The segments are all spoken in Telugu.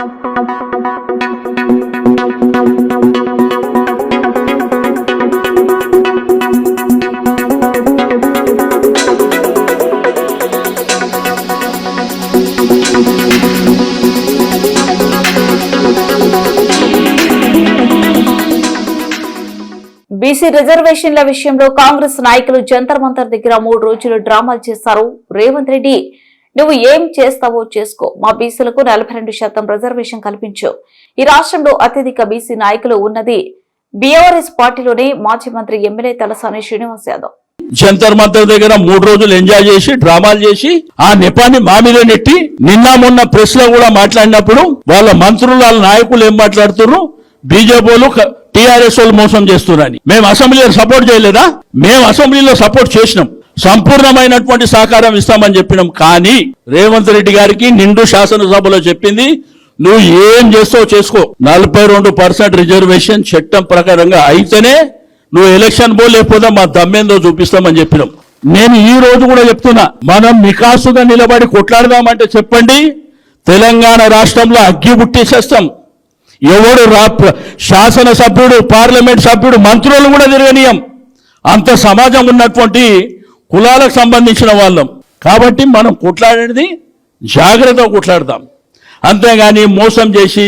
బీసీ రిజర్వేషన్ల విషయంలో కాంగ్రెస్ నాయకులు జంతర్ మంతర్ దగ్గర మూడు రోజులు డ్రామాలు చేశారు. రేవంత్ రెడ్డి నువ్వు ఏం చేస్తావో చేసుకో. మా బీసీలకు నలభై రెండు శాతం రిజర్వేషన్ కల్పించు. ఈ రాష్ట్రంలో అత్యధిక బీసీ నాయకులు ఉన్నది బీఆర్ఎస్ పార్టీలోనే మాజీ మంత్రి ఎమ్మెల్యే తలసాని శ్రీనివాస్ యాదవ్. జంతర్ మంతర్ దగ్గర మూడు రోజులు ఎంజాయ్ చేసి డ్రామాలు చేసి ఆ నెపాన్ని మా మీద నెట్టి నిన్న మొన్న ప్రెస్లో కూడా మాట్లాడినప్పుడు వాళ్ళ మంత్రులు వాళ్ళ నాయకులు ఏం మాట్లాడుతున్నారు బీజేపీ టీఆర్ఎస్ వాళ్ళు మోసం చేస్తున్నారని మేము అసెంబ్లీలో సపోర్ట్ చేయలేదా? మేము అసెంబ్లీలో సపోర్ట్ చేసినాం. సంపూర్ణమైనటువంటి సహకారం ఇస్తామని చెప్పినాం. కానీ రేవంత్ రెడ్డి గారికి నిండు శాసనసభలో చెప్పింది నువ్వు ఏం చేస్తావు చేసుకో. నలభై రెండు పర్సెంట్ రిజర్వేషన్ చట్టం ప్రకారంగా అయితేనే నువ్వు ఎలక్షన్ పో లేకపోతే మా దమ్మేందో చూపిస్తామని చెప్పినాం. నేను ఈ రోజు కూడా చెప్తున్నా మనం నికాసుగా నిలబడి కొట్లాడదామంటే చెప్పండి. తెలంగాణ రాష్ట్రంలో అగ్గి పుట్టేసేస్తాం ఎవడు రా శాసనసభ్యుడు పార్లమెంట్ సభ్యుడు మంత్రులు కూడా తిరగనీయం. అంత సమాజం ఉన్నటువంటి కులాలకు సంబంధించిన వాళ్ళం. కాబట్టి మనం కొట్లాడేది జాగ్రత్తగా కొట్లాడదాం అంతేగాని మోసం చేసి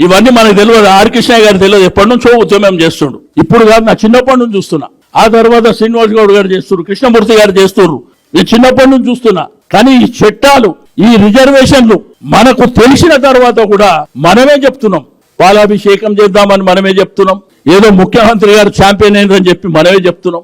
ఇవన్నీ మనకు తెలియదు. ఆర్. కృష్ణ గారు తెలియదు. ఎప్పటి నుంచో ఉద్యమం చేస్తుండు. ఇప్పుడు కాదు నా చిన్నప్పటి నుంచి చూస్తున్నా. ఆ తర్వాత శ్రీనివాస్ గౌడ్ గారు చేస్తున్నారు కృష్ణమూర్తి గారు చేస్తున్నారు నేను చిన్నప్పటి నుంచి చూస్తున్నా. కానీ ఈ చట్టాలు ఈ రిజర్వేషన్లు మనకు తెలిసిన తర్వాత కూడా మనమే చెప్తున్నాం. పాలాభిషేకం చేద్దామని మనమే చెప్తున్నాం. ఏదో ముఖ్యమంత్రి గారు ఛాంపియన్ అయినని చెప్పి మనమే చెప్తున్నాం.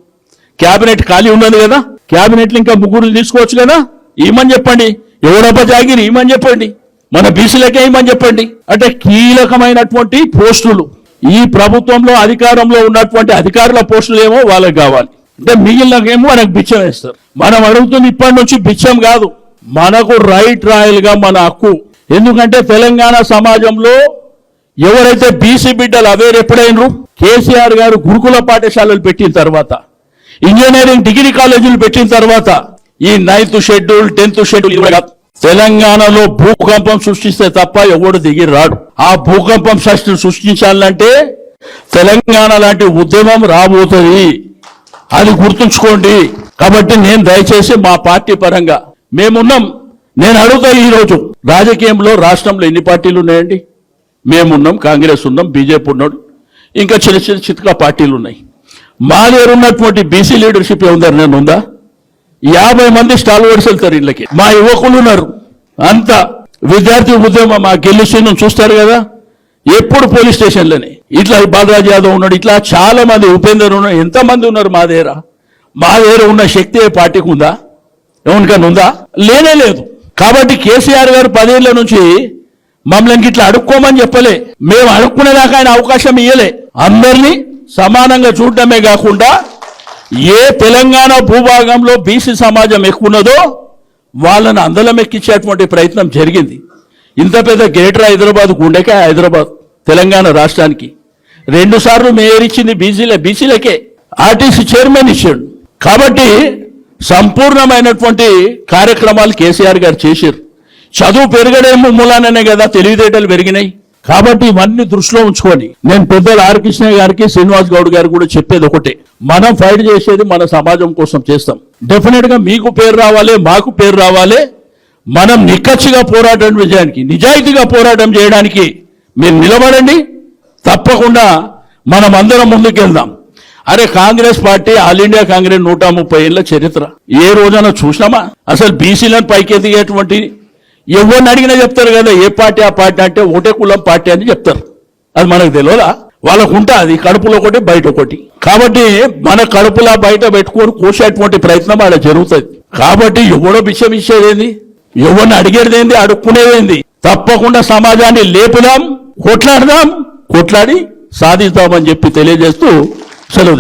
క్యాబినెట్ ఖాళీ ఉన్నది కదా? క్యాబినెట్ ఇంకా ముగ్గురు తీసుకోవచ్చు కదా? ఏమని చెప్పండి? ఎవడబ్బ జాగిరి? ఏమని చెప్పండి? మన బీసీలకే ఏమని చెప్పండి? అంటే కీలకమైనటువంటి పోస్టులు. ఈ ప్రభుత్వంలో అధికారంలో ఉన్నటువంటి అధికారుల పోస్టులు ఏమో వాళ్ళకి కావాలి. అంటే మిగిలినకేమో మనకు బిచ్చం వేస్తారు. మనం అడుగుతుంది ఇప్పటి నుంచి బిచ్చం కాదు. మనకు రైట్ రాయల్గా మన హక్కు. ఎందుకంటే తెలంగాణ సమాజంలో ఎవరైతే బీసీ బిడ్డలు అవేరు ఎప్పుడైనరు కేసీఆర్ గారు గురుకుల పాఠశాలలు పెట్టిన తర్వాత. ఇంజనీరింగ్ డిగ్రీ కాలేజీలు పెట్టిన తర్వాత ఈ నైన్త్ షెడ్యూల్ టెన్త్ షెడ్యూల్ తెలంగాణలో భూకంపం సృష్టిస్తే తప్ప ఎవడు దిగి రాడు. ఆ భూకంపం సృష్టి సృష్టించాలంటే తెలంగాణ లాంటి ఉద్యమం రాబోతుంది. అది గుర్తుంచుకోండి. కాబట్టి నేను దయచేసి మా పార్టీ పరంగా మేమున్నాం. నేను అడుగుతా ఈ రోజు రాజకీయంలో రాష్ట్రంలో ఎన్ని పార్టీలు ఉన్నాయండి? మేమున్నాం కాంగ్రెస్ ఉన్నాం బీజేపీ ఉన్నాడు. ఇంకా చిన్న చిన్న చిత్కా పార్టీలు ఉన్నాయి. మా దగ్గర ఉన్నటువంటి బీసీ లీడర్షిప్ ఏముందా నేను ఉందా? యాభై మంది స్టాల్ వర్డ్స్ వెళ్తారు ఇళ్ళకి. మా యువకులు ఉన్నారు. అంత విద్యార్థి ఉద్యమం మా గెలిచి చూస్తారు కదా? ఎప్పుడు పోలీస్ స్టేషన్లోనే. ఇట్లా బాలరాజ్ యాదవ్ ఉన్నాడు ఇట్లా చాలా మంది ఉపేందర్ ఉన్నారు ఎంతమంది ఉన్నారు మా దగ్గర? మా దగ్గర ఉన్న శక్తి ఏ పార్టీకి ఉందా? ఎవరికైనా ఉందా? లేనే లేదు. కాబట్టి కేసీఆర్ గారు పదేళ్ళ నుంచి మమ్మల్ని ఇట్లా అడుక్కోమని చెప్పలే. మేము అడుక్కునేదాకా ఆయన అవకాశం ఇయ్యలే. అందరినీ సమానంగా చూడటమే కాకుండా ఏ తెలంగాణ భూభాగంలో బీసీ సమాజం ఎక్కువ ఉన్నదో వాళ్ళని అందలం ఎక్కించేటువంటి ప్రయత్నం జరిగింది. ఇంత పెద్ద గ్రేటర్ హైదరాబాద్ గుండెకే హైదరాబాద్ తెలంగాణ రాష్ట్రానికి. రెండు సార్లు మేయర్ ఇచ్చింది బీసీలే బీసీలకే. ఆర్టీసీ చైర్మన్ ఇచ్చాడు. కాబట్టి సంపూర్ణమైనటువంటి కార్యక్రమాలు కేసీఆర్ గారు చేశారు. చదువు పెరగడేమో మూలాననే కదా తెలివితేటలు పెరిగినాయి. కాబట్టి ఇవన్నీ దృష్టిలో ఉంచుకొని నేను పెద్దలు ఆర్ కృష్ణ గారికి శ్రీనివాస్ గౌడ్ గారు కూడా చెప్పేది ఒకటే. మనం ఫైట్ చేసేది మన సమాజం కోసం చేస్తాం. డెఫినెట్గా మీకు పేరు రావాలి మాకు పేరు రావాలి. మనం నిక్కచ్చిగా పోరాటం విజయానికి నిజాయితీగా పోరాటం చేయడానికి మీరు నిలబడండి. తప్పకుండా మనం అందరం ముందుకెళ్దాం అరే Congress party all India Congress నూట ముప్పై ఏళ్ళ చరిత్ర. ఏ రోజైనా చూసినామా? అసలు బీసీలను పైకెదిగేటువంటి ఎవరిని అడిగినా చెప్తారు కదా ఏ పార్టీ ఆ పార్టీ అంటే ఒకటే కులం పార్టీ అని చెప్తారు. అది మనకు తెలియదా? వాళ్ళకు ఉంటుంది కడుపులో ఒకటి బయట ఒకటి. కాబట్టి మన కడుపులా బయట పెట్టుకొని కోసేటువంటి ప్రయత్నం ఆడ జరుగుతుంది. కాబట్టి ఎవడో విషయం ఇచ్చేదేంది ఎవరిని అడిగేదేంది? అడుక్కునేదేంది? తప్పకుండా సమాజాన్ని లేపుదాం కొట్లాడదాం కొట్లాడి సాధిద్దామని చెప్పి తెలియజేస్తూ సెలవు